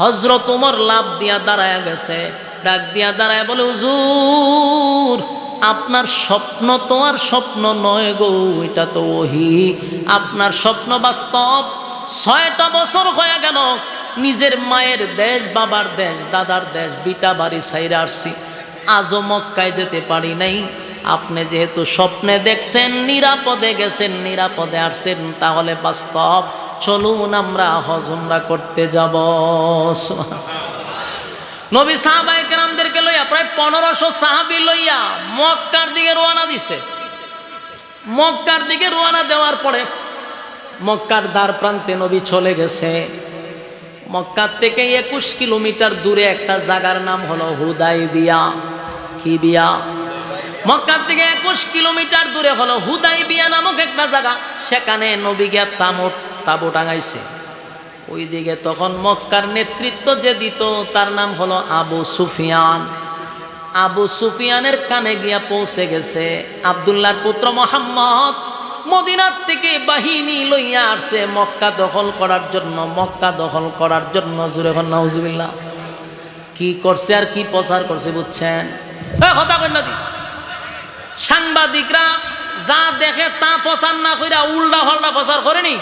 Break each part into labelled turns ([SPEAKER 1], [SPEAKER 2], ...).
[SPEAKER 1] হজরত উমর লাভ দিয়া দাঁড়ায় গেছে, ডাক দিয়া দাঁড়ায় বলে, হুজুর, আপনার স্বপ্ন তো আর স্বপ্ন নয় গো, এটা তো ওহি। আপনার স্বপ্ন বাস্তব ছয়টা বছর হয়ে গেল, নিজের মায়ের দেশ, বাবার দেশ, দাদার দেশ, বিটা বাড়ি সাইরে আসছি। আজও মক্কায় যেতে পারি নাই। আপনি যেহেতু স্বপ্নে দেখছেন, নিরাপদে গেছেন, নিরাপদে আসছেন, তাহলে বাস্তব চলুন আমরা হজমরা করতে যাব। নবী সাহাবাই কেরামদেরকে লইয়া প্রায় পনেরোশো সাহাবি লইয়া মক্কার দিকে রোয়ানা দিছে। মক্কার দিকে রোয়ানা দেওয়ার পরে মক্কার দ্বার প্রান্তে নবী চলে গেছে। মক্কার থেকে একুশ কিলোমিটার দূরে একটা জায়গার নাম হলো হুদাই বিয়া কি বিয়া? মক্কার থেকে একুশ কিলোমিটার দূরে হলো হুদাই বিয়া নামক একটা জায়গা। সেখানে নবী গিয়া তামট তাবু টাঙাইছে ওই দিকে তখন মক্কার নেতৃত্ব যে দিত, তার নাম হলো আবু সুফিয়ান। আবু সুফিয়ানের কানে গিয়া পৌঁছে গেছে, আবদুল্লাহর পুত্র মোহাম্মদ মদিনার থেকে বাহিনী লইয়া আসছে, মক্কা দখল করার জন্য, মক্কা দখল করার জন্য। জুড়ে হন নাউজুবিল্লাহ। কি করছে আর কি প্রচার করছে বুঝছেন? সাংবাদিকরা যা দেখে তা প্রচার না কইরা উল্টা হল্টা প্রচার করেনি?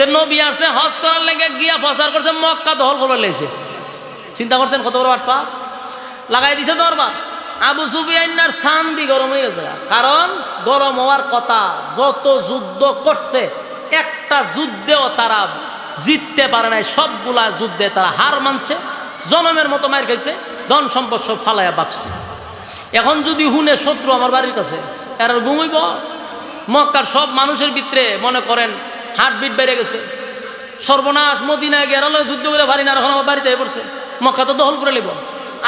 [SPEAKER 1] তো নবী আসছে, হজ করার লেগে গিয়া প্রচার করছে, মক্কা দখল করবার লেগেছে চিন্তা করছেন কত বড় আটপা? লাগাই দিছে দরবার। আবু সুফিয়ান্নার শান্তি গরম হয়ে গেছে। কারণ গরম হওয়ার কথা, যত যুদ্ধ করছে, একটা যুদ্ধেও তারা জিততে পারে নাই, সবগুলা যুদ্ধে তারা হার মানছে, জনমের মতো মার খাইছে, ধন সম্পদ সব ফালাইয়া বাকছে। এখন যদি হুনে শত্রু আমার বাড়ির কাছে এর ঘুমাইব মক্কার সব মানুষের ভিতরে মনে করেন হার্টবিট বেড়ে গেছে। সর্বনাশ মদিনায় গেরালো যুদ্ধ করে পারি না এখন বাড়িতে পড়ছে। মক্কা তো দখল করে নিব।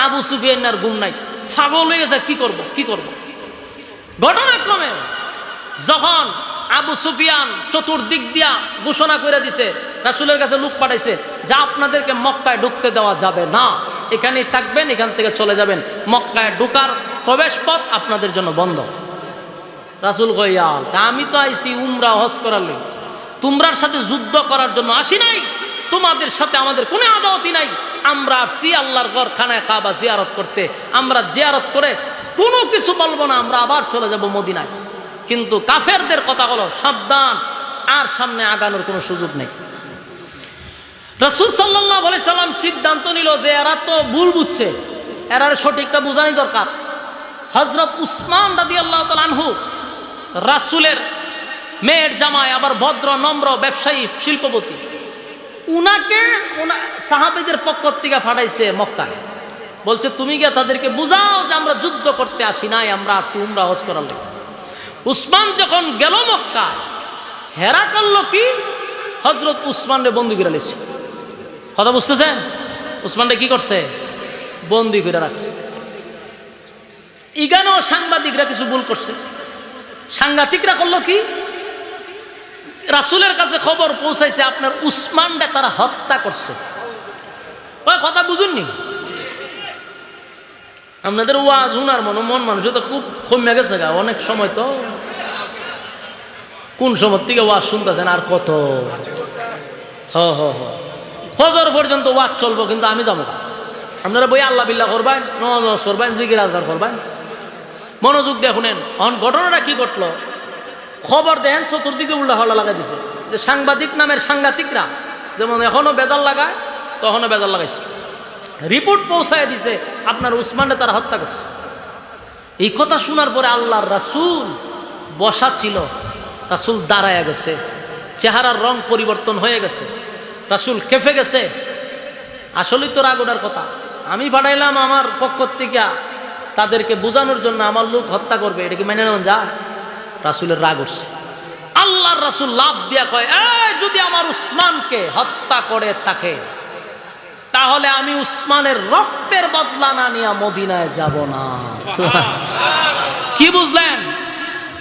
[SPEAKER 1] আবু সুফিয়ান ঘুম নাই। ফাগল হয়ে গেছে, কি করব কি করব? ঘটনাক্রমে যখন আবু সুফিয়ান চতুর্দিক দিয়া ঘোষণা করে দিছে, রাসুলের কাছে লোক পাঠাইছে যা আপনাদেরকে মক্কায় ঢুকতে দেওয়া যাবে না। এখানেই থাকবেন, এখান থেকে চলে যাবেন। মক্কায় ঢুকার প্রবেশ পথ আপনাদের জন্য বন্ধ। রাসুল কইয়াল তা আমি তো আইছি উমরা হজ করার তোমরার সাথে যুদ্ধ করার জন্য আসি নাই। তোমাদের সাথে আমাদের কোনো আদাওয়াতি নাই। আমরা আসছি আল্লাহর ঘর খানায় কাবা জিয়ারত করতে। আমরা জিয়ারত করে কোনো কিছু বলব না, আমরা আবার চলে যাব মদিনায়। কিন্তু কাফেরদের কথা হলো, সাবধান, আর সামনে আগানোর কোনো সুযোগ নেই। রসুল সাল্লাহ সাল্লাম সিদ্ধান্ত নিল যে এরা তো ভুল বুঝছে। এরার সঠিকটা বোঝানি দরকার। হজরত উসমান রাদি আল্লাহ আনহু রাসুলের মেয়ের জামাই, আবার ভদ্র, নম্র ব্যবসায়ী, শিল্পপতি। উনাকে উনা, সাহাবিদের পক্ষ থেকে ফাটাইছে মক্কায়। বলছে, তুমি গিয়ে তাদেরকে বুঝাও যে আমরা যুদ্ধ করতে আসি নাই, আমরা আসছি উমরা হজ করার। উসমান যখন গেল মক্কায়, হেরা করল কি? হজরত উসমানরে বন্দি করে লেছে কথা বুঝতেছেন? উসমানরে কি করছে? বন্দি করে রাখছে। ইগানো সাংবাদিকরা কিছু ভুল করছে। সাংঘাতিকরা করল কি? রাসুলের কাছে খবর পৌঁছাইছে, আপনার উসমানটা তারা হত্যা করছে। ওই কথা বুঝুননি? আপনাদের ওয়াজ উনার মনে, মন মানুষ তো খুব কমে গেছে গা, অনেক সময় তো। কোন সময় থেকে ওয়াজ শুনতেছেন আর কত? হ হ হ। ফজর পর্যন্ত ওয়াজ চলবো, কিন্তু আমি যাব না আপনারা বই আল্লাহ বিল্লা করবেন নজ করবেন জিগির আজগার করবেন। মনোযোগ দিয়ে শুনেন। অন, ঘটনাটা কি ঘটলো? খবর দেন, চতুর্দিকে উল্টা হল্লা লাগাই দিছে। যে সাংবাদিক নামের সাংঘাতিকরা, যেমন এখনও বেজাল লাগায়, তখনও বেজাল লাগাইছে। রিপোর্ট পৌঁছায় দিছে, আপনার উসমানে তারা হত্যা করছে। এই কথা শোনার পরে আল্লাহর রাসুল বসা ছিল, রাসুল দাঁড়ায় গেছে, চেহারার রং পরিবর্তন হয়ে গেছে, রাসুল কেঁপে গেছে। আসলেই তো রাগ কথা। আমি পাঠাইলাম আমার পক্ষ থেকে, তাদেরকে বোঝানোর জন্য আমার লোক হত্যা করবে, এটা কি মেনে নেওয়া যায় রাসুলের রাগ উঠছে। আল্লাহর রাসুল লাভ দিয়া কয়, এই, যদি আমার উসমানকে হত্যা করে থাকে, তাহলে আমি উসমানের রক্তের বদলা না নিয়ে মদিনায় যাব না। কি বুঝলেন?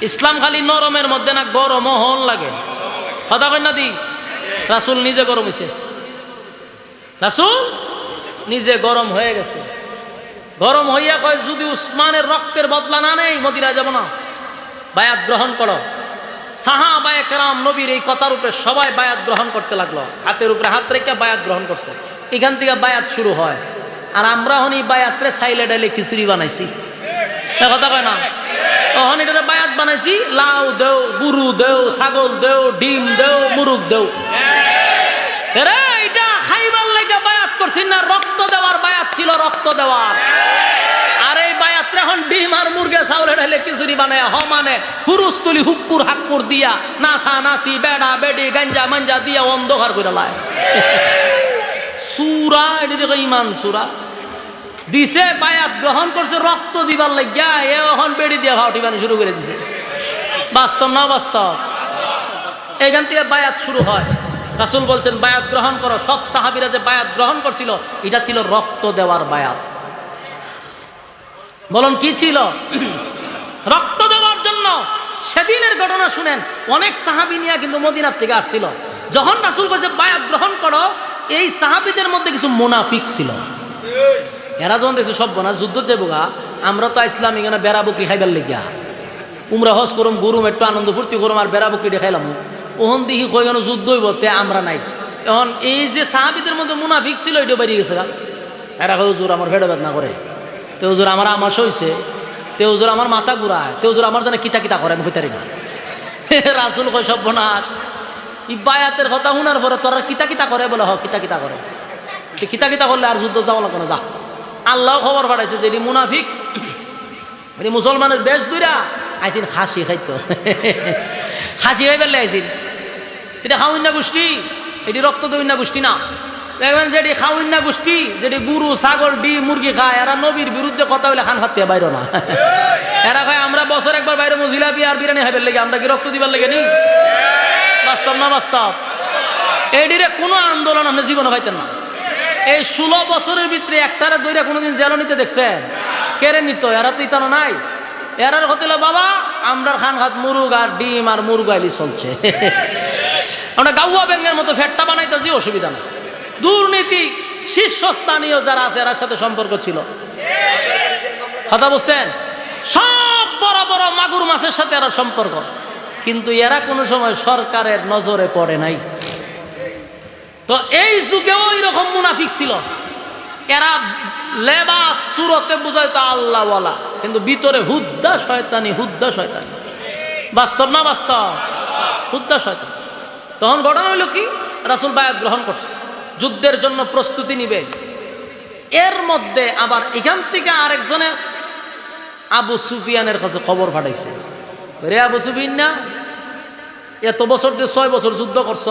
[SPEAKER 1] ইসলাম খালি নরমের মধ্যে না গরম হল লাগে। কথা কই না দি? রাসুল নিজে গরম হয়েছে রাসুল নিজে গরম হয়ে গেছে। গরম হইয়া কয়, যদি উসমানের রক্তের বদলা না নেই, মদিনায় যাব না। বায়াত গ্রহণ করো। সাহাবায়ে কেরাম নবীর এই কথার উপরে সবাই বায়াত গ্রহণ করতে লাগল। হাতের উপরে হাত রেখে বায়াত গ্রহণ করছে। এখান থেকে বায়াত শুরু হয়। আর আমরা হনি বায়াত্রে সাইলে ডাইলে খিচুড়ি বানাইছি। কথা কয় না? তখন এটা বায়াত বানাইছি, লাউ দেও, গুরু দেও, ছাগল দেও, ডিম দেও, মুরুগ দেও। রে এটা খাইবার লেগে বায়াত করছি না, রক্ত দেওয়ার বায়াত ছিল রক্ত দেওয়ার। এখন ডিম চাউলে মানে। দিয়া বেড়া গাঞ্জা, মাঞ্জা দিয়া ইমান দিছে বায়াত গ্রহণ করছে, রক্ত দিবার লাগিয়া এখন বেড়ি দিয়া খাওয়া টিবানি শুরু করে দিছে। বাস্তব না বাস্তব এখান থেকে বায়াত শুরু হয়। রাসুল বলছেন, বায়াত গ্রহণ করো। সব সাহাবিরা যে বায়াত গ্রহণ করছিল, এটা ছিল রক্ত দেওয়ার বায়াত। বলুন, কি ছিল? রক্ত দেওয়ার জন্য সেদিনের ঘটনা শুনেন, অনেক সাহাবি নিয়ে কিন্তু মদিনার থেকে আসছিল। যখন রাসুল বলছে বায়াত গ্রহণ করো, এই সাহাবিদের মধ্যে কিছু মোনাফিক ছিল। এরা যখন দেখছে, সব না যুদ্ধ যে বোগা আমরা তো ইসলাম এখানে বেড়া বকরি খাইবার লেগিয়া উমরা হজ করুম গুরুম একটু আনন্দ ফুর্তি করুম আর বেড়া বকরি দেখাইলাম ওহন দেখি কই কেন যুদ্ধ হইব, তে আমরা নাই। এখন এই যে সাহাবিদের মধ্যে মুনাফিক ছিল এটা বেরিয়ে গেছে এরা হুজুর, আমার ভেড়ো বেদনা করে। তে হুজুর আমার আমাস হইছে তে হুজুর আমার মাথা ঘুরায় তে হুজুর আমার জানে কিতা কিতা করে আমি কইতারি না রাসুল সব বনাস। ই বায়াতের কথা শুনার পরে তোরা কিতা কিতা করে বলে, হ, কিতা কিতা করে কিতা কিতা করলে আর যুদ্ধ যাওয়া লাগবে না যা। আল্লাহ খবর পাঠাইছে যে মুনাফিক মুসলমানের বেশ দুইরা আইসিন খাসি খাইতো খাসি খাই পেলে আইসিন এটা খাউন্না গোষ্ঠী এটি রক্ত দৈন্যা গোষ্ঠী না। দেখবেন যেটি খাউন্না গোষ্ঠী যেটি গুরু ছাগল ডি মুরগি খায় এরা নবীর বিরুদ্ধে কথা বলে খান খাতে বাইর না। এরা খায় আমরা বছর একবার বাইরে জিলাপি আর বিরিয়ানি খাইবার লেগে আমরা কি রক্ত দিবার লেগে নি? বাস্তব না বাস্তব? এডিরে কোনো আন্দোলন আপনি জীবনে পাইতেন না। এই ষোলো বছরের ভিতরে একটারে দইরা কোনোদিন জেল নিতে দেখছেন? কেড়ে নিত? এরা তো ইতানো নাই। এরার হতে বাবা আমরা খান খাত মুরুগ আর ডিম আর মুরগ আইলি চলছে। আমরা গাউয়া ব্যাঙ্গের মতো ফ্যাটটা বানাইতেছি অসুবিধা নেই। দুর্নীতি শীর্ষস্থানীয় যারা আছে, এরার সাথে সম্পর্ক ছিল। কথা বুঝতেন? সব বড় বড় মাগুর মাছের সাথে এরা সম্পর্ক। কিন্তু এরা কোনো সময় সরকারের নজরে পড়ে নাই। তো এই যুগেও এরকম মুনাফিক ছিল। এরা লেবাস সুরতে বুঝাইতো আল্লাহওয়ালা কিন্তু ভিতরে হুদ্দা শয়তানি হুদ্দা শয়তানি। বাস্তব না বাস্তব? হুদ্দা শয়তানি। তখন ঘটনা হইল কি? রাসুল বায়াত গ্রহণ করছে। যুদ্ধের জন্য প্রস্তুতি নিবে। এর মধ্যে আবার এখান থেকে আরেকজনে আবু সুফিয়ানের কাছে খবর পাঠাইছে। রে আবু সুফিয়ান না, এত বছর দিয়ে ছয় বছর যুদ্ধ করছ,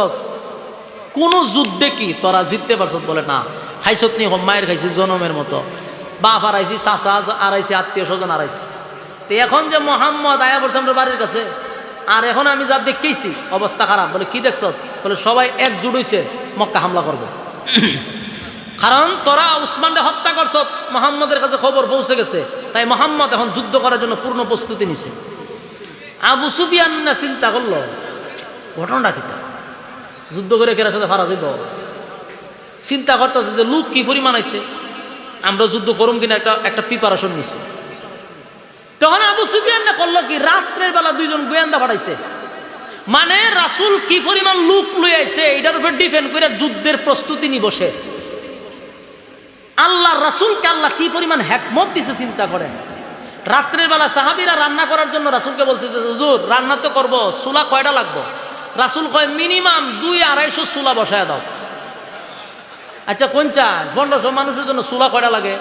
[SPEAKER 1] কোন যুদ্ধে কি তোরা জিততে পারছ বলে না। খাইছত নি মায়ের খাইছি, জনমের মতো। বাপ হারাইছি, চাচা আড়াইছি আত্মীয় স্বজন আড়াইছি তো এখন যে মোহাম্মদ আয়া বলছে আমরা বাড়ির কাছে, আর এখন আমি যা দেখেছি অবস্থা খারাপ। বলে, কি দেখছ? বলে, সবাই একজুট হইছে, মক্কা হামলা করবে। কারণ তোরা উসমানকে হত্যা করছ, মোহাম্মদের কাছে খবর পৌঁছে গেছে। তাই মোহাম্মদ এখন যুদ্ধ করার জন্য পূর্ণ প্রস্তুতি নিছে। আবু সুফিয়ান না চিন্তা করল, ঘটনাটা কিতা যুদ্ধ করে কেরার সাথে ফারা দিব চিন্তা করতেছে যে লোক কি পরিমাণ আছে আমরা যুদ্ধ করুম কিনা একটা একটা প্রিপারেশন নিছে। তখন আবু সুফিয়ান না করল কি, রাত্রের বেলা দুইজন গোয়েন্দা পাঠাইছে। মানে রাসুল কি পরিমাণ লুক লই আইছে, এটার উপর ডিপেন্ড করে যুদ্ধের প্রস্তুতি নি বসে আল্লাহ, রাসুলকে আল্লাহ কি পরিমাণ হ্যাকমত দিছে চিন্তা করেন। রাত্রের বেলা সাহাবিরা রান্না করার জন্য রাসুলকে বলছে যে, হুজুর, রান্না তো করব, চুলা কয়টা লাগবো? রাসুল কয়, মিনিমাম দুই আড়াইশো চুলা বসায় দাও। আচ্ছা কোন চান পনেরোশো মানুষের জন্য চুলা কয়টা লাগে?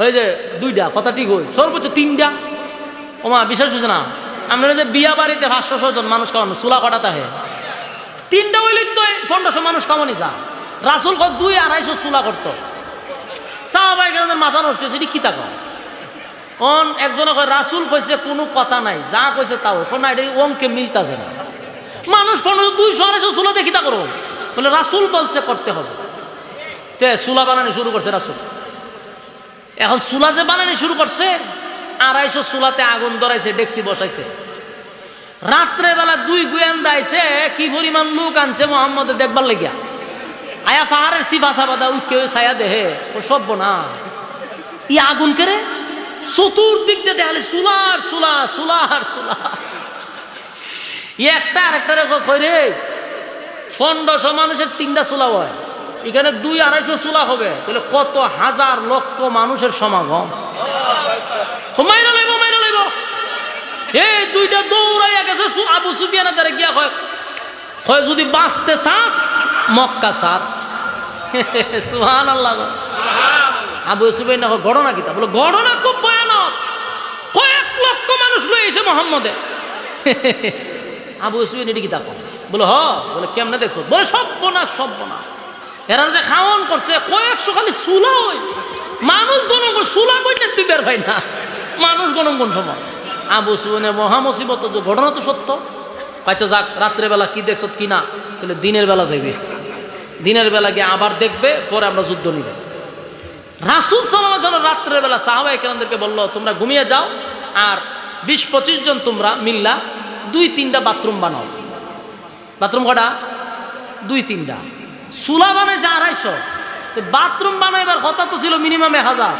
[SPEAKER 1] ওই যে দুইটা, কথা ঠিক হই সর্বোচ্চ তিনটা। ওমা, বিশ্বাস হচ্ছে না? আমরা যে বিয়া বাড়িতে পাঁচশো জন মানুষ খাওয়ানো, চুলা কটা তাহে তিনটা হইলে তো পনেরোশো মানুষ খাওয়ানি যা রাসুল কয়, দুই আড়াইশো চুলা করতো। সাহাবাই মাথা নষ্ট হয়েছে, এটি কি তা কয়? অন একজনে কয়, রাসুল কইছে, কোনো কথা নাই, যা কইছে তাও এখন এটা অঙ্কে মিলতাছে না। মানুষ পনেরো, দুইশো, আড়াইশো চুলা দেখি তা করো বলে, রাসুল বলছে, করতে হবে। তে, চুলা বানানি শুরু করছে রাসুল। এখন চুলা যে বানানি শুরু করছে আড়াইশো চুলাতে আগুন ধরাইছে ডেকসি বসাইছে। রাত্রে বেলা দুই গোয়েন্দা আইছে, কি পরিমাণ লোক আনছে মোহাম্মদের দেখবার লেগিয়া? আয়া পাহাড়ের সিফা সাবাদা উঠকে ছায়া দেহে, ও সব না। ই আগুন কেরে? চতুর্দিক দিয়ে দেখালে সুলার সুলা সুলার সুলা ই একটা আরেকটারে কই রে? পনেরোশো মানুষের তিনটা চুলা হয়। এখানে দুই আড়াইশো চুলা হবে। তাহলে কত হাজার লক্ষ মানুষের সমাগম? মাইরা লাইব মাইরা লাইব। এই দুইটা দৌড়াইয়া গেছে আবু সুফিয়ানের দ্বারা গিয়া কয় কয় যদি বাঁচতে চাস মক্কা সার সুহান আল্লাহ। আবু সুফিয়ান কয়, ঘটনা কিতা বলে ঘটনা খুব ভয়ানক। কয়েক লক্ষ মানুষ লইছে মোহাম্মদে। আবু সুফিয়ান এটি কিতা কয়? বলে হ। বলে কেমনে দেখছ? বলে সব বোনা সব বোনা এরা যে খাওয়ান করছে, কয়েকশো খালি সুলা ওই। মানুষ গণঙ্গন সুলা কই তুই বের ভাই না। মানুষ গণঙ্গন সময় আবু সুবনে মহা মুসিবত ঘটনা তো সত্য। পাইছো যাক, রাত্রেবেলা কি দেখছ কি না? বলে দিনের বেলা যাইবে। দিনের বেলা গিয়ে আবার দেখবে, পরে আমরা যুদ্ধ নিবে। রাসুল সালাম যেন রাত্রেবেলা সাহাবাই কেরামদেরকে বলল, তোমরা ঘুমিয়ে যাও আর বিশ পঁচিশ জন তোমরা মিল্লা দুই তিনটা বাথরুম বানাও। বাথরুম কটা? দুই তিনটা চুলা বানাইছে আড়াইশো। তো বাথরুম বানাইবার কথা তো ছিল মিনিমাম এক হাজার।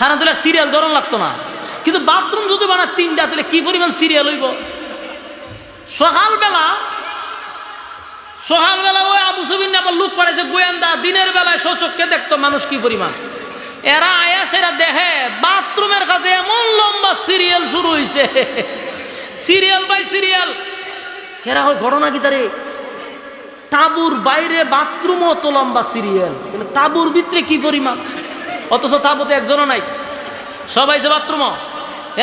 [SPEAKER 1] কারণ তাহলে সিরিয়াল ধরন লাগতো না। কিন্তু বাথরুম যদি বানায় তিনটা, তাহলে কি পরিমাণ সিরিয়াল হইব? সকালবেলা সকালবেলা ওই আবু সুবিন আবার লুক পাড়াইছে গোয়েন্দা, দিনের বেলায় সচককে দেখতো মানুষ কি পরিমাণ। এরা আয়া সেরা দেখে, বাথরুমের কাছে এমন লম্বা সিরিয়াল শুরু হয়েছে সিরিয়াল বাই সিরিয়াল এরা হয় ঘটনা কি তারে? তাবুর বাইরে বাথরুমও তো লম্বা সিরিয়াল। কিন্তু তাবুর ভিতরে কি পরিমাণ? অথচ তাবুতে একজনও নাই। সবাই যে বাথরুমও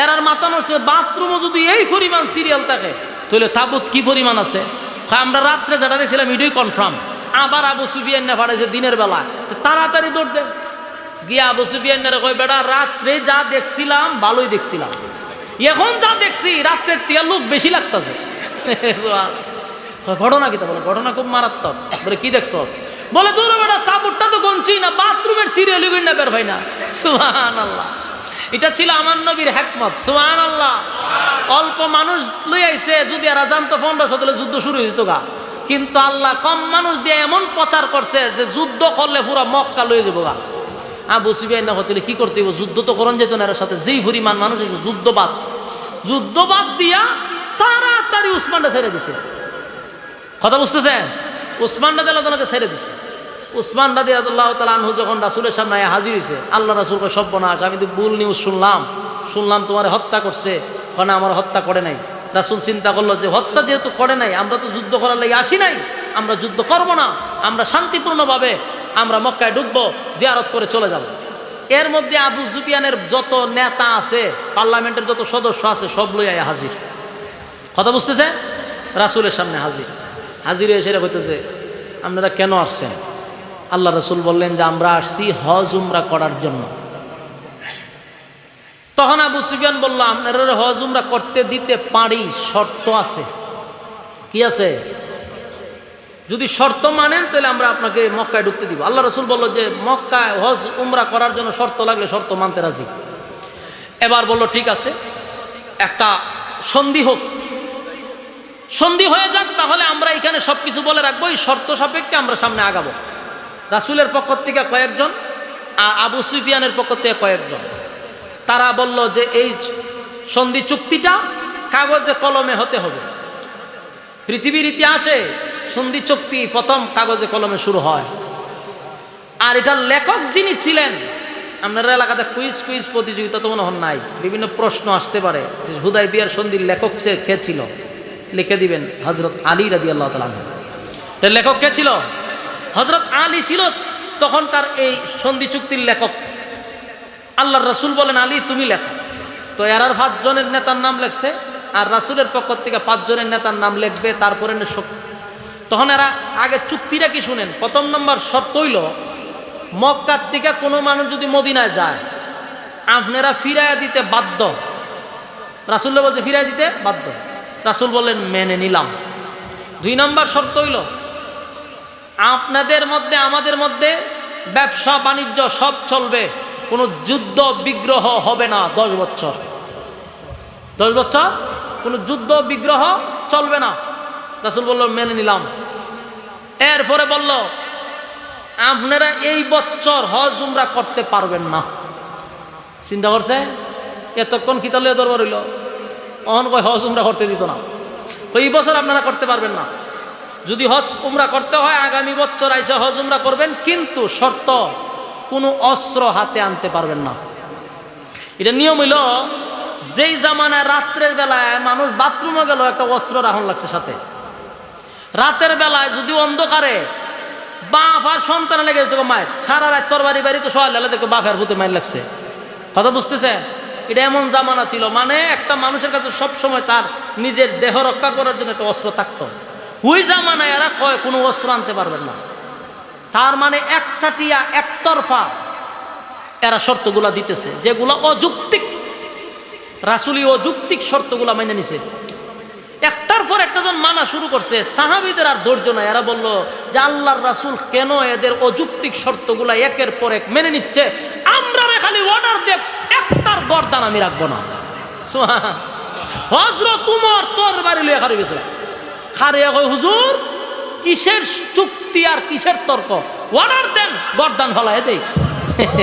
[SPEAKER 1] আর মাথা নষ্ট। বাথরুমও যদি এই পরিমাণ সিরিয়াল থাকে, তাহলে তাবুত কি পরিমাণ আছে? আমরা রাত্রে যেটা দেখছিলাম, এটাই কনফার্ম আবার আবু সুফিয়ান না পাঠাইছে দিনের বেলা। তো তাড়াতাড়ি দৌড় দেন। গিয়া আবু সুফিয়ান কয়, বেটা, রাত্রে যা দেখছিলাম, ভালোই দেখছিলাম। এখন যা দেখছি, রাত্রের থেকে লোক বেশি লাগতেছে। ঘটনা কি তা বলে, ঘটনা খুব মারাত্মক। বলে, কি দেখছ? বলে দূরে বেটা তাবুরটা তো গঞ্চি না, বাথরুমের সিরিয়াল না, বের ভাই না। সুহান আল্লাহ এটা ছিল আমার নবীর হ্যাকমত সুহান আল্লাহ অল্প মানুষ লই আইছে, যদি এরা জানতো পনেরোশো তাহলে যুদ্ধ শুরু হইতো গা। কিন্তু আল্লাহ কম মানুষ দিয়ে এমন প্রচার করছে যে যুদ্ধ করলে পুরো মক্কা লয়ে যাব গা। আবু সুবিয়ান না হতে কি করতে যুদ্ধ তো করণ যেত না, এর সাথে যেই পরিমাণ মানুষ যুদ্ধবাদ। যুদ্ধবাদ দিয়া তারা তাড়াতাড়ি উসমানটা ছেড়ে দিছে। কথা বুঝতেছেন? উসমান রাজি আল্লাহ তালাকে ছেড়ে দিছে। উসমান রাজি আল্লাহ তালা আনহু যখন রাসুলের সামনে হাজির হয়েছে আল্লাহ রাসুলকে বনাস আমি তো ভুল নিউজ শুনলাম। শুনলাম তোমার হত্যা করছে কনা আমার হত্যা করে নাই। রাসুল চিন্তা করল যে হত্যা যেহেতু করে নাই, আমরা তো যুদ্ধ করার লাগে আসি নাই। আমরা যুদ্ধ করব না, আমরা শান্তিপূর্ণভাবে আমরা মক্কায় ঢুকবো, জিয়ারত করে চলে যাব। এর মধ্যে আবু জুপিয়ানের যত নেতা আছে, পার্লামেন্টের যত সদস্য আছে, সব লই আয়া হাজির। কথা বুঝতেছে রাসুলের সামনে হাজির। হাজির এসে হইতেছে আপনারা কেন আসছেন? আল্লাহ রসুল বললেন যে, আমরা আসছি হজ উমরা করার জন্য। তখন আবু সুফিয়ান বলল, আপনারা হজ উমরা করতে দিতে পারি শর্ত আছে। কি আছে? যদি শর্ত মানেন, তাহলে আমরা আপনাকে মক্কায় ঢুকতে দিব। আল্লাহ রসুল বলল যে, মক্কায় হজ উমরা করার জন্য শর্ত লাগলে শর্ত মানতে রাজি। এবার বলল, ঠিক আছে, একটা সন্ধি হোক। সন্ধি হয়ে যাক, তাহলে আমরা এখানে সব কিছু বলে রাখব, এই শর্ত সাপেক্ষে আমরা সামনে আগাবো। রাসুলের পক্ষ থেকে কয়েকজন আর আবু সুফিয়ানের পক্ষ থেকে কয়েকজন। তারা বলল যে এই সন্ধি চুক্তিটা কাগজে কলমে হতে হবে। পৃথিবীর ইতিহাসে সন্ধি চুক্তি প্রথম কাগজে কলমে শুরু হয়। আর এটার লেখক যিনি ছিলেন, আপনার এলাকাতে কুইজ কুইজ প্রতিযোগিতা তো মনে হন নাই, বিভিন্ন প্রশ্ন আসতে পারে। যে হুদাই বিয়ার সন্ধির লেখক কে ছিল? লিখে দিবেন হজরত আলী রাজি আল্লাহ এর লেখক কে ছিল? হজরত আলী ছিল তখনকার এই সন্ধি চুক্তির লেখক। আল্লাহ রসুল বলেন, আলী, তুমি লেখো। তো এরার পাঁচজনের নেতার নাম লেখছে, আর রাসুলের পক্ষ থেকে পাঁচজনের নেতার নাম লিখবে, তারপরে তখন এরা আগে চুক্তিটা কি শুনেন? প্রথম নম্বর শর্ত হইল, মক্কার থেকে কোনো মানুষ যদি মদিনায় যায়, আপনারা ফিরাইয়া দিতে বাধ্য। রাসুল্লাহ বলছে ফিরাই দিতে বাধ্য। রাসুল বললেন, মেনে নিলাম। দুই নম্বর শর্ত হইল, আপনাদের মধ্যে, আমাদের মধ্যে ব্যবসা, বাণিজ্য সব চলবে, কোনো যুদ্ধ, বিগ্রহ হবে না দশ বছর। দশ বছর কোনো যুদ্ধ, বিগ্রহ চলবে না। রাসুল বলল, মেনে নিলাম। এরপরে বলল, আপনারা এই বছর হজ উমরা করতে পারবেন না। চিন্তা করছে? এতক্ষণ খিতালিয়া দরবার হইল? অহন কয়, হজ উমরা করতে দিত না। এই বছর আপনারা করতে পারবেন না। যদি হজ উমরা করতে হয়, আগামী বছর আইসা হজ উমরা করবেন, কিন্তু শর্ত, কোনো অস্ত্র হাতে আনতে পারবেন না। এটা নিয়ম হইল, যেই জামানায় রাত্রের বেলায় মানুষ বাথরুমে গেল, একটা অস্ত্র রাখুন লাগছে সাথে। রাতের বেলায় যদি অন্ধকারে বাপ আর সন্তানে লেগে যেত মায়ের, সারা রাত তোর বাড়ি বাড়ি তো সবাই লেলে দেখো বাপের ভূতে মায়ের লাগছে। কথা বুঝতেছে এটা এমন জামানা ছিল মানে একটা মানুষের কাছে সব সময় তার নিজের দেহ রক্ষা করার জন্য একটা অস্ত্র থাকতো। ওই জামানায় এরা কয়, কোনো অস্ত্র আনতে পারবেন না। তার মানে একচাটিয়া একতরফা এরা শর্তগুলা দিতেছে, যেগুলো অযৌক্তিক। রাসুলি অযৌক্তিক শর্তগুলা মেনে নিছে। একটার পর একটা জন মানা শুরু করছে, সাহাবিদের আর ধৈর্য নাই। এরা বলল যে আল্লাহর রাসুল কেন এদের অযৌক্তিক শর্তগুলা একের পর এক মেনে নিচ্ছে? আমরা খালি অর্ডার দেব একটার গরদান আমি রাখব না। হজরত উমর তোর বাড়ি লইয়া খারি গেছিলাম খারিয়া কই হুজুর, কিসের চুক্তি আর কিসের তর্ক? অর্ডার দেন গরদান ফলায় দেই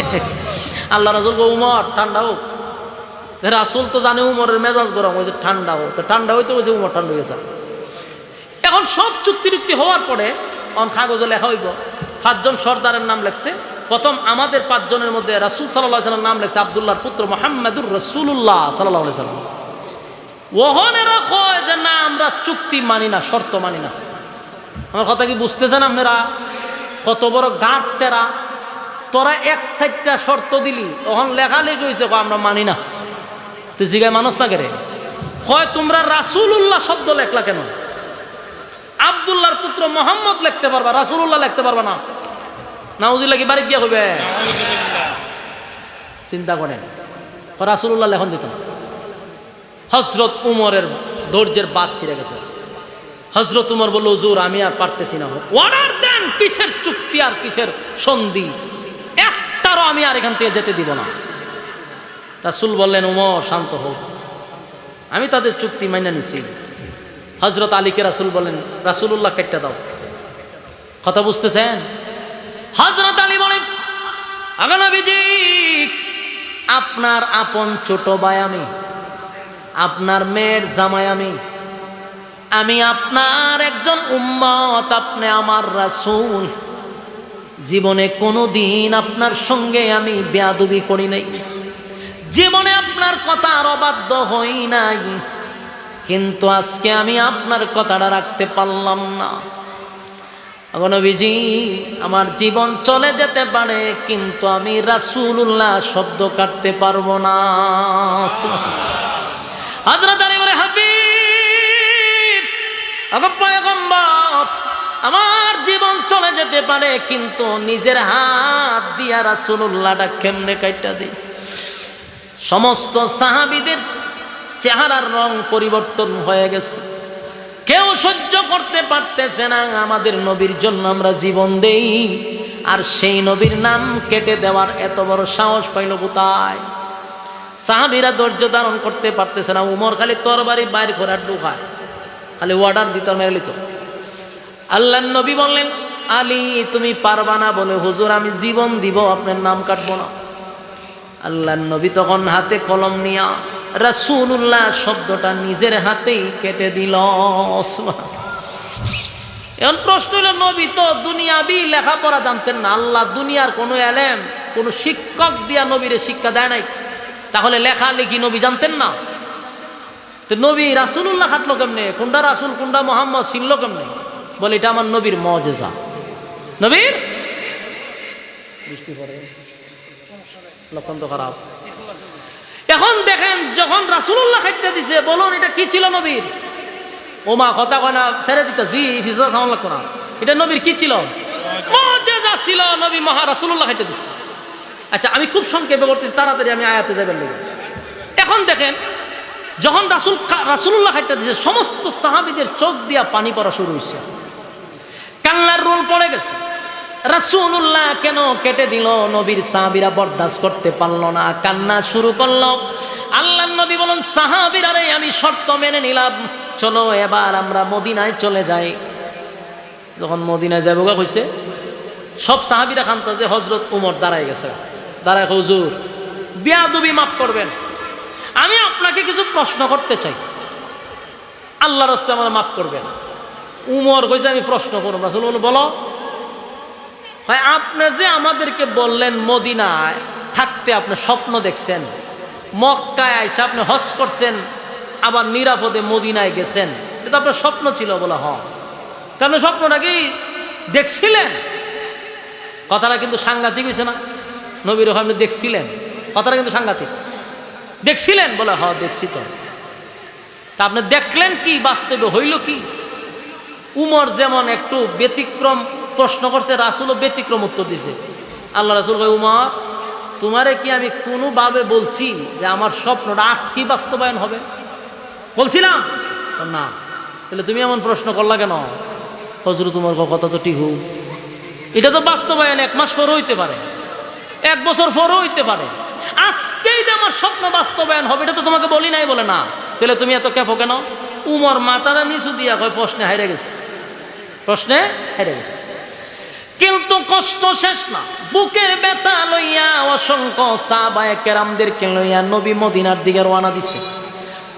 [SPEAKER 1] আল্লাহ রাসুল গো উমর, ঠান্ডা হোক। রাসুল তো জানে উমরের মেজাজ গরম হয়েছে ঠান্ডা হোক। তো ঠান্ডা হইতে হয়েছে উমর ঠান্ডা হয়ে গেছে। এখন সব চুক্তি টুক্তি হওয়ার পরে, অন কাগজে লেখা হইব, পাঁচজন সর্দারের নাম লেখছে প্রথম আমাদের পাঁচজনের মধ্যে রাসুল সাল্লাহ সাল্লাম নাম লেখছে আবদুল্লাহর পুত্র মোহাম্মদুর রসুল্লাহ সাল্লাহ সাল্লাম ওহনেরা কয় যে, না, আমরা চুক্তি মানি না, শর্ত মানি না। আমার কথা কি বুঝতেছেন আপনারা? কত বড় গাঁট তেরা। তোরা এক সাইডটা শর্ত দিলি, তখন লেখালেখি হয়েছে আমরা মানি না। তুই জিগায় মানুষ না কেরে? হয় তোমরা রাসুল্লাহ শব্দ লেখলা কেন? আবদুল্লাহর পুত্র মোহাম্মদ লিখতে পারবা রাসুল্লাহ লিখতে পারবা না। নাউজুল্লাহ কি বাড়ি গিয়ে হবে চিন্তা করেন। রাসুল্লাহ লেখন দিত। হজরত উমরের ধৈর্যের বাদ ছিঁড়ে গেছে। হজরত উমর বলল হুজুর আমি আর পারতেছি না। অর্ডার দেন কিসের চুক্তি আর কিসের সন্ধি? একটারও আমি আর এখান থেকে যেতে দিব না। রাসুল বললেন উমর শান্ত হোক আমি তাদের চুক্তি মাইনে নিছি। হজরত আলীকে রাসুল বলেন রাসুল্লাহ কেটে দাও। কথা বুঝতেছেন? হজরত আলী বলেন আগানবীজি আপনার আপন ছোট ভাই আমি, আপনার মেয়ের জামাই আমি আমি আপনার একজন উম্মত, আপনি আমার রাসুল। জীবনে কোনো দিন আপনার সঙ্গে আমি বেয়াদবি করি নাই। জীবনে আপনার কথা আর অবাধ্য হই নাই। কিন্তু আজকে আমি আপনার কথাটা রাখতে পারলাম না। নবীজি আমার জীবন চলে যেতে পারে, কিন্তু আমি রাসুল্লাহ শব্দ কাটতে পারব না। আমার জীবন চলে যেতে পারে, কিন্তু নিজের হাত দিয়া রাসুল্লাহটা কেমনে কাইটা দিই? সমস্ত সাহাবিদের চেহারার রং পরিবর্তন হয়ে গেছে। কেউ সহ্য করতে পারতেছে না। আমাদের নবীর জন্য আমরা জীবন দেই। আর সেই নবীর নাম কেটে দেওয়ার এত বড় সাহস পাইল কোথায়? সাহাবিরা ধৈর্য ধারণ করতে পারতেছে না। উমর খালি তরবারি বাইর করার ঢুকায়। খালি অর্ডার দিত মেরে তো আল্লাহ নবী বললেন, আলী, তুমি পারবা না বলে। হুজুর, আমি জীবন দিব, আপনার নাম কাটবো না। আল্লাহ নবী তখন হাতে কলম নিয়া রাসুল্লাহ শব্দটা নিজের হাতেই কেটে দিল। এখন প্রশ্ন হলো, নবী তো দুনিয়াবি লেখাপড়া জানতেন না। আল্লাহ দুনিয়ার কোনো এলেম, কোনো শিক্ষক দিয়া নবীরে শিক্ষা দেয় নাই। তাহলে লেখা লেখি নবী জানতেন না। তো নবী রাসুল্লাহ খাটলো কেমনে? কোনটা রাসুল কোনটা মোহাম্মদ, চিনল কেমনে? বলে, এটা আমার নবীর মজেজা। নবীর? বৃষ্টি পড়ে। লক্ষণ তো খারাপ। এখন দেখেন, যখন রাসুল্লাহ খাইতে দিছে, বলুন এটা কি ছিল নবীর? ও মা কথা কয় না ছেড়ে দিত জি না। এটা নবীর কি ছিল? মজেজা ছিল নবী মহা রাসুল্লাহ খাইতে দিছে। আচ্ছা আমি খুব সংক্ষেপে করতেছি তাড়াতাড়ি আমি আয়াতে যাবেন এখন দেখেন, যখন রাসুল রাসুল্লাহ খাইতে দিছে, সমস্ত সাহাবিদের চোখ দিয়া পানি পড়া শুরু হয়েছে কান্নার রোল পড়ে গেছে। রাসুল্লাহ কেন কেটে দিল? নবীর সাহাবিরা বরদাস্ত করতে পারল না, কান্না শুরু করল। আল্লাহ নবী বলুন সাহাবিরা রে, আমি শর্ত মেনে নিলাম। চলো এবার আমরা মদিনায় চলে যাই। যখন মদিনায় যাব, গা কইছে, সব সাহাবিরা খান্ত যে হজরত উমর দাঁড়ায় গেছে। দাঁড়ায় হুজুর, বিয়াদুবি মাফ করবেন। আমি আপনাকে কিছু প্রশ্ন করতে চাই। আল্লাহর হস্তে আমার মাফ করবেন। উমর কইছে, আমি প্রশ্ন করব। রাসুল বলো ভাই আপনি যে আমাদেরকে বললেন মদিনায়, থাকতে আপনি স্বপ্ন দেখছেন, মক্কায় আইসা আপনি হজ করছেন, আবার নিরাপদে মদিনায় গেছেন, এটা আপনার স্বপ্ন ছিল বলে হ আপনি স্বপ্নটা কি দেখছিলেন? কথাটা কিন্তু সাংঘাতিক হয়েছে না? নবীর আপনি দেখছিলেন? কথাটা কিন্তু সাংঘাতিক। দেখছিলেন বলে হ দেখছি তো। তা আপনি দেখলেন কি, বাস্তবে হইল কি? উমর যেমন একটু ব্যতিক্রম প্রশ্ন করছে, রাসুলও ব্যতিক্রম উত্তর দিছে। আল্লাহ রাসুল কয়, উমর, তোমারে কি আমি কোনোভাবে বলছি যে আমার স্বপ্নটা আজ কি বাস্তবায়ন হবে? বলছিলাম। না। তাহলে তুমি এমন প্রশ্ন করলা কেন? হজরু তোমার কথা তো টিহু। এটা তো বাস্তবায়ন এক মাস পরও হইতে পারে। এক বছর পরও হইতে পারে। আজকেই যে আমার স্বপ্ন বাস্তবায়ন হবে, এটা তো তোমাকে বলি নাই বলে না। তাহলে তুমি এত কেফো কেন? উমর মাতারা নিচু দিয়া কয়, প্রশ্নে হাইরে গেছে। প্রশ্নে হেরে গেছে। কিন্তু কষ্ট শেষ না। বুকের ব্যথা লইয়া অসংখ্য সাহাবায়ে কেরামদেরকে লইয়া নবী মদিনার দিকে রওনা দিছে।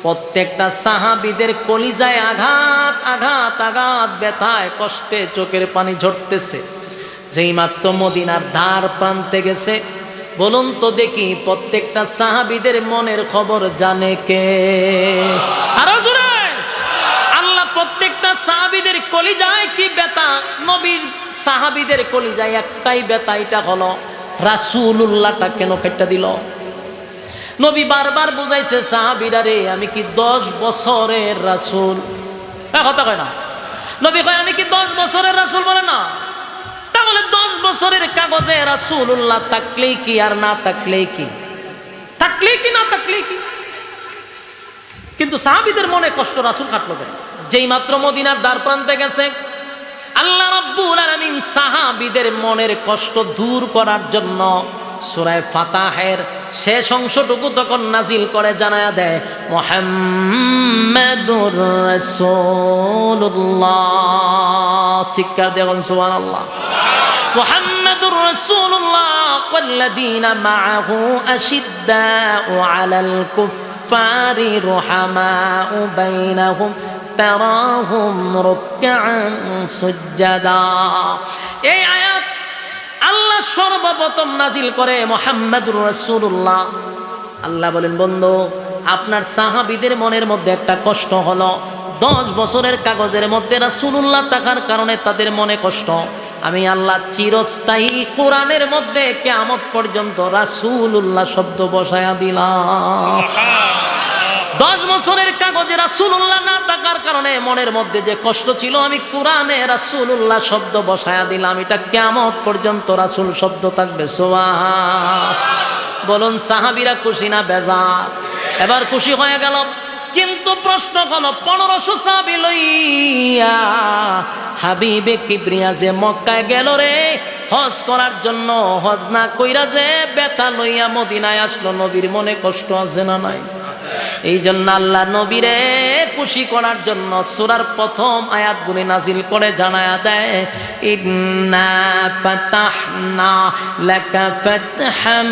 [SPEAKER 1] প্রত্যেকটা সাহাবিদের কলিজায় আঘাত আঘাত আঘাত, ব্যথায়, কষ্টে চোখের পানি ঝরতেছে। যেই মাত্র মদিনার ধার প্রান্তে গেছে। বলুন তো দেখি প্রত্যেকটা সাহাবিদের মনের খবর জানে কে? আরও আল্লাহ প্রত্যেকটা সাহাবিদের কলিজায় কি বেতা নবীর সাহাবিদের কলিজায় একটাই বেতা এটা হলো রাসুল্লাহটা কেন কেটে দিল? নবী বারবার বুঝাইছে, সাহাবিরা রে, আমি কি দশ বছরের রাসুল? হ্যাঁ কথা কয় না। নবী কয়, আমি কি দশ বছরের রাসুল? বলে না। তাহলে দশ বছরের কাগজে রাসুল্লাহ থাকলেই কি আর না থাকলেই কি? থাকলেই কি, না থাকলেই কি? কিন্তু সাহাবিদের মনে কষ্ট রাসুল কাটলো কেন? যেই মাত্র মদিনার দ্বার প্রান্তে গেছে আল্লাহ রব্বুল আলামিন সাহাবিদের মনের কষ্ট দূর করার জন্য সূরায়ে ফাতাহের শেষ অংশটুকু তখন নাজিল করে জানায়া দেয় মুহাম্মাদুর রাসূলুল্লাহ চিৎকার দেখুন সুবহানাল্লাহ محمد رسول الله والذين معه أشداء على الكفار رحماء بينهم تراهم ركعا سجدا এই আয়াত আল্লাহ সর্বপ্রথম নাজিল করে মোহাম্মদুর রসুল্লাহ আল্লাহ বলেন, বন্ধু, আপনার সাহাবিদের মনের মধ্যে একটা কষ্ট হলো। দশ বছরের কাগজের মধ্যে রাসুল্লাহ থাকার কারণে তাদের মনে কষ্ট। আমি আল্লাহ চিরস্থায়ী কোরআনের মধ্যে কেমত পর্যন্ত রাসুল্লাহ শব্দ বসায়া দিলাম। দশ বছরের কাগজে রাসুল্লাহ না থাকার কারণে মনের মধ্যে যে কষ্ট ছিল, আমি কোরআনে রাসুল্লাহ শব্দ বসায়া দিলাম। এটা কেমন পর্যন্ত রাসুল শব্দ থাকবে সোয়া বলুন, সাহাবিরা খুশি না বেজার? এবার খুশি হয়ে গেল। কিন্তু প্রশ্ন হলো, পনেরোশো সাবি লইয়া হাবিবে কিবরিয়া যে মক্কায় গেল রে, হজ করার জন্য হজ না কইরা যে বেতা লইয়া মদিনায় আসলো, নবীর মনে কষ্ট আছে না নাই? এই জন্য আল্লাহ নবীরে খুশি করার জন্য সুরার প্রথম আয়াতগুলি নাজিল করে জানায়া দেয়, ইন্না ফাতাহনা লাকা ফাতহাম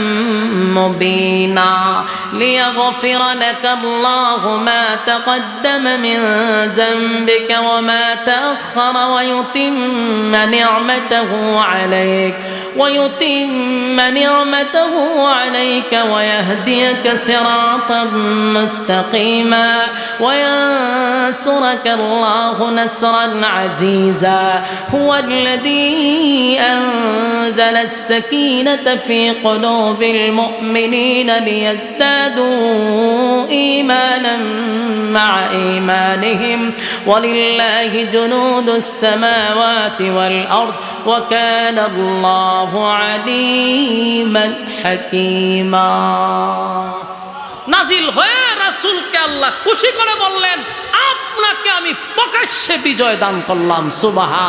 [SPEAKER 1] ويتم نعمته عليك ويهديك صراطا مستقيما وينصرك الله نصرا عزيزا. هو الذي أنزل السكينة في قلوب المؤمنين ليزدادوا إيمانا مع إيمانهم. ولله جنود السماوات والأرض وكان الله আলিমান হাকিমা। নাজিল হয়ে রাসুলকে আল্লাহ খুশি করে বললেন, আপনাকে আমি প্রকাশ্যে বিজয় দান করলাম সুবাহা